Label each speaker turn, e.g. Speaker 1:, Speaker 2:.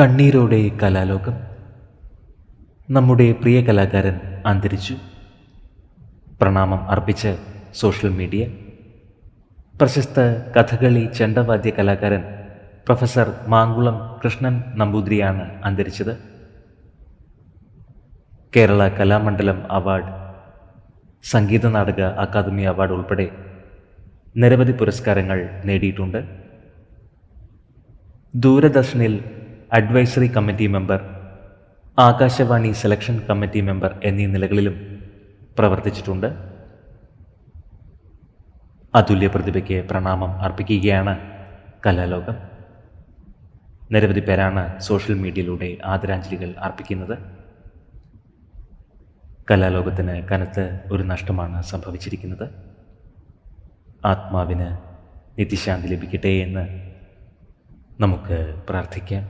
Speaker 1: കണ്ണീരോടെ കലാലോകം. നമ്മുടെ പ്രിയ കലാകാരൻ അന്തരിച്ചു. പ്രണാമം അർപ്പിച്ച് സോഷ്യൽ മീഡിയ. പ്രശസ്ത കഥകളി ചെണ്ടവാദ്യ കലാകാരൻ പ്രൊഫസർ മാങ്കുളം കൃഷ്ണൻ നമ്പൂതിരിയാണ് അന്തരിച്ചത്. Kerala Kalamandalam award Sangeetha Nataka academy award ഉൾപ്പെടെ നിരവധി പുരസ്കാരങ്ങൾ നേടിയിട്ടുണ്ട്. ദൂരദർശനിൽ advisory committee member Akashvani selection committee member എന്നീ നിലകളിലും പ്രവർത്തിച്ചിട്ടുണ്ട്. അതുല്യ പ്രതിഭയ്ക്ക് പ്രണാമം അർപ്പിക്കുകയാണ് കലാലോകം. നിരവധി പേരാണ് സോഷ്യൽ മീഡിയയിലൂടെ ആദരാഞ്ജലികൾ അർപ്പിക്കുന്നത്. കലാലോകത്തിന് കനത്ത് ഒരു നഷ്ടമാണ് സംഭവിച്ചിരിക്കുന്നത്. ആത്മാവിന് നിത്യശാന്തി ലഭിക്കട്ടെ എന്ന് നമുക്ക് പ്രാർത്ഥിക്കാം.